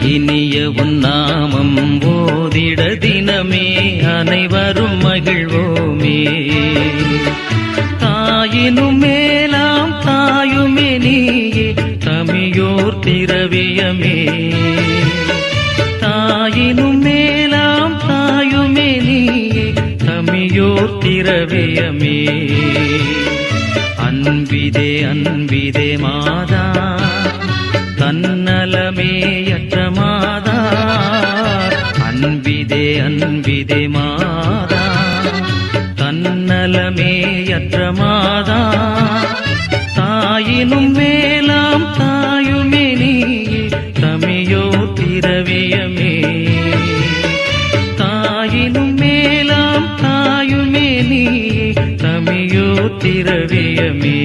இனிய உன்னாமம் ஓதிட தினமே அனைவரும் மகிழ்வோமே. தாயினும் மேலாம் தாயுமே நீயே தமியோர் திரவியமே. தாயினும் மேலாம் தாயுமே நீயே தமியோர் திரவியமே. அன்பிதே அன்பிதே மாதா. தன்னலமேயற்ற மாதா அன்பிதே அன்பிதே மாதா தன்னலமேயற்ற மாதா தாயினும் மேலாம் தாயுமே நீ தமியோ திரவியமே. தாயினும் மேலாம் தாயுமே நீ தமியோ திரவியமே.